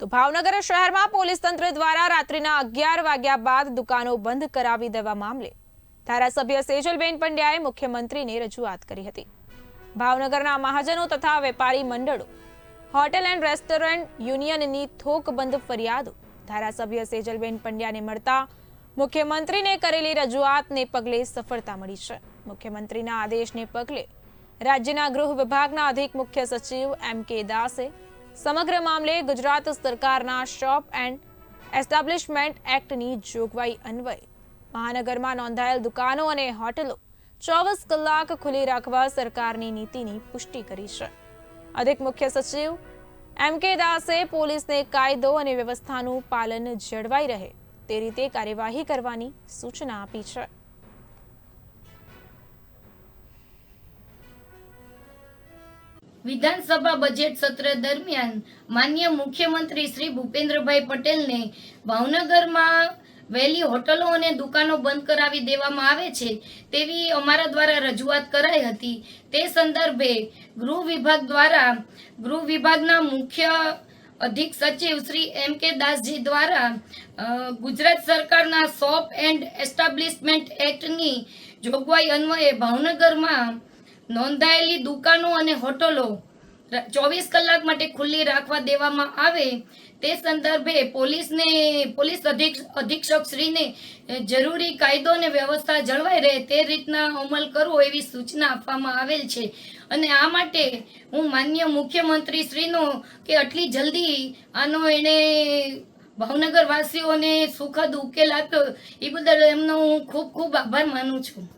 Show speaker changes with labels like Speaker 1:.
Speaker 1: તો ભાવનગર શહેરમાં પોલીસ તંત્ર દ્વારા રાત્રિના અગિયાર વાગ્યા બાદ દુકાનો બંધ કરાવી દેવા મામલે ધારાસભ્ય સેજલબેન પંડ્યાએ મુખ્યમંત્રીને રજૂઆત કરી હતી. ભાવનગરના મહાજનો તથા વેપારી મંડળો, હોટેલ એન્ડ રેસ્ટોરન્ટ યુનિયનની થોકબંધ ફરિયાદો ધારાસભ્ય સેજલબેન પંડ્યાને મળતા મુખ્યમંત્રીને કરેલી રજૂઆતને પગલે સફળતા મળી છે. મુખ્યમંત્રીના આદેશને પગલે રાજ્યના ગૃહ વિભાગના અધિક મુખ્ય સચિવ એમ કે દાસે સમગ્ર મામલે ગુજરાત સરકારના શોપ એન્ડ એસ્ટાબ્લિશમેન્ટ એક્ટની જોગવાઈ અન્વયે. મહાનગરમાં નોંધાયેલ દુકાનો અને હોટલો ચોવીસ કલાક ખુલ્લી રાખવા સરકારની નીતિની પુષ્ટિ કરી છે. અધિક મુખ્ય સચિવ એમ કે દાસે પોલીસને કાયદો અને વ્યવસ્થાનું પાલન જળવાઈ રહે તે રીતે કાર્યવાહી કરવાની સૂચના આપી છે.
Speaker 2: વિધાનસભા બજેટ સત્ર દરમિયાન માન્ય મુખ્યમંત્રી શ્રી ભૂપેન્દ્રભાઈ પટેલને ભાવનગરમાં વહેલી હોટલો અને દુકાનો બંધ કરાવી દેવામાં આવે છે તેવી અમારા દ્વારા રજૂઆત કરાઈ હતી. તે સંદર્ભે ગૃહ વિભાગ દ્વારા ગૃહ વિભાગના મુખ્ય અધિક સચિવ શ્રી એમ કે દાસજી દ્વારા ગુજરાત સરકારના શોપ એન્ડ એસ્ટાબ્લિશમેન્ટ એક્ટની જોગવાઈ અન્વયે ભાવનગરમાં નોંધાયેલી દુકાનો અને હોટલો ચોવીસ કલાક માટે ખુલ્લી રાખવા દેવામાં આવે તે સંદર્ભે પોલીસને, પોલીસ અધિક અધિક્ષક શ્રીને જરૂરી કાયદો અને વ્યવસ્થા જળવાઈ રહે તે રીતના અમલ કરવો એવી સૂચના આપવામાં આવેલ છે. અને આ માટે હું માન્ય મુખ્યમંત્રી શ્રીનો કે આટલી જલ્દી આનો એણે ભાવનગર વાસીઓને સુખદ ઉકેલ આપ્યો, એ બદલ એમનો હું ખૂબ ખૂબ આભાર માનું છું.